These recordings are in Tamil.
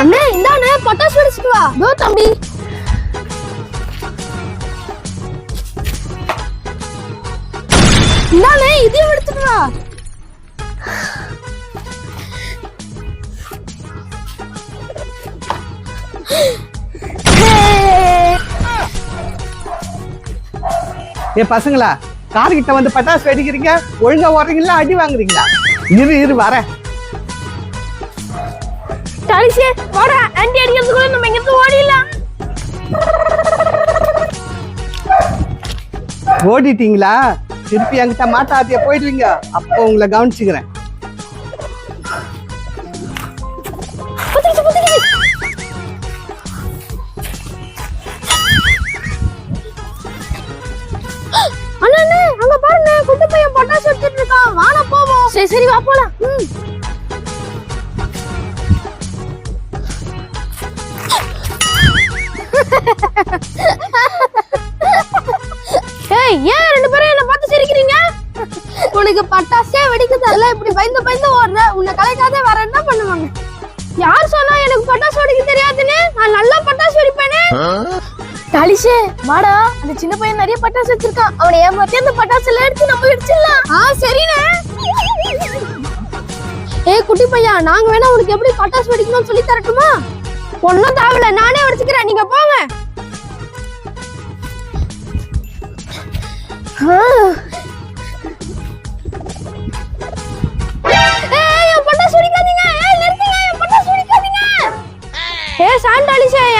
அண்ணே இந்தாண்ணே பட்டாசு வெடிச்சிட்டு வா. தோ தம்பி. இந்தாண்ணே இதையும் எடுத்துட்டு வா. ஏ பசங்களா கார்கிட்ட வந்து பட்டாசு வெடிக்கிறீங்க? ஒழுங்கா ஓடுறீங்களா? அடி வாங்குறீங்களா? இரு இரு வரேன் டாலிஷே வாடா. ஆண்டி அடிக்கிறதுக்குள்ள நம்ம இங்கிருந்து ஓடிடலாம். ஓடிட்டீங்களா? திருப்பி என்கிட்ட மாட்டாத்திய போயிடுவீங்க. அப்போ உங்களை கவனிச்சுக்கிறேன். சரி சரி வா போலாம். ஏய் ஏன் ரெண்டு பேரும் என்ன பார்த்து சிரிக்கிறீங்க? உனக்கு பட்டாசே வெடிக்கிறதுல இப்படி பயந்து பயந்து ஓடுற. உன்னை கலைக்காத வேற என்ன பண்ணுவாங்க? யார் சொன்னா எனக்கு பட்டாசு வெடிக்க தெரியாதுன்னு? நான் நல்லா பட்டாசு வெடிப்பேனே. டாலிஷே வாடா. அந்த சின்ன பையன் நிறைய பட்டாசு வச்சிருக்கான். அவனை ஏமாத்தி அந்த பட்டாசு எல்லாம் எடுத்து நம்ம வெடிச்சிடலாம். ஆ சரிண்ணே. குட்டி பையா நாங்க வேணா உனக்கு எப்படி பட்டாசு வெடிக்கணும்னு சொல்லி தரட்டுமா ஒன்னும் தேவையில்ல நானே வெடிச்சுக்கிறேன் நீங்க போங்க ஆ. பட்டாசு வெடிக்காதீங்க. ஏய், நிறுத்துங்க,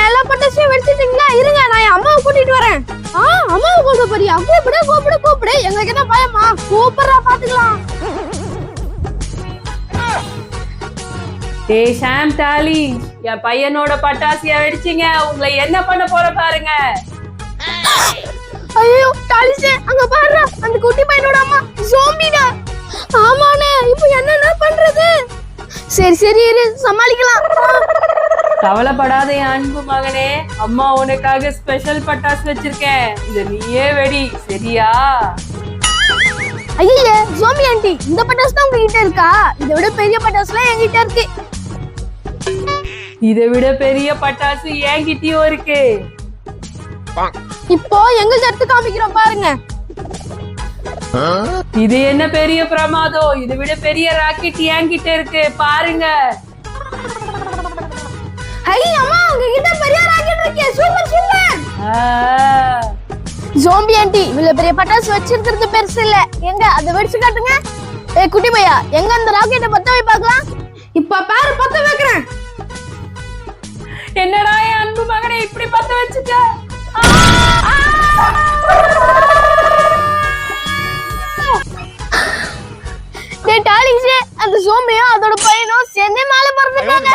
எல்லா பட்டாசையும் வெடிச்சிட்டீங்களா? இருங்க, நான் என் அம்மாவை கூட்டிட்டு வரேன். ஆ, அம்மாவை கூப்பிட போறியா? கூப்பிடு, கூப்பிடு, கூப்பிடு. எங்களுக்கு என்ன பயமா? கூப்பிடுறா, பாத்துக்கலாம். டேய் ஷாம் டாலி என் பையனோட பட்டாசியா வெடிச்சீங்க. உங்களை என்ன பண்ண போற பாருங்க. ஐயோ, டாலிஷே, அங்க பாருடா, அந்த குட்டி பையனோட அம்மா ஜோம்பிடா. ஆமாண்ணே, இப்போ என்னண்ணே பண்றது? சரி சரி இரு சமாளிக்கலாம். கவலைப்படாத என் அன்பு மகனே. அம்மா உனக்காக ஸ்பெஷல் பட்டாசு வச்சிருக்கேன். இத நீயே வெடி சரியா? ஐயே ஜோமி ஆண்டி இந்த பட்டாசு தான் உங்ககிட்ட இருக்கா? இதை விட பெரிய பட்டாசுலாம் என்கிட்ட இருக்கு. இதை விட பெரிய பட்டாசு என்கிட்டயும் இருக்கு. இப்போ எங்கள்ட்ட எடுத்து காமிக்கிறோம் பாருங்க. இது என்ன பெரிய பிரமாதம்? இதை விட பெரிய ராக்கெட் என்கிட்ட இருக்கு. பாருங்க. ஐ அம்மா உங்ககிட்ட பெரிய ராக்கெட் இருக்கு. Super super. ஆ, ஜோம்பி ஆண்டி இவ்வளவு பெரிய பட்டாசு வச்சிருக்கிறது பெருசு இல்ல. எங்க அதை வெடிச்சு காட்டுங்க. ஏய் குட்டி பையா எங்க அந்த ராக்கெட்டை பத்த வை பார்க்கலாம்? இப்ப பாரு பத்த வைக்கிறேன். அந்த சோம்பையும் அதோட பையனும் சேர்ந்து மேல பறந்துட்டாங்க.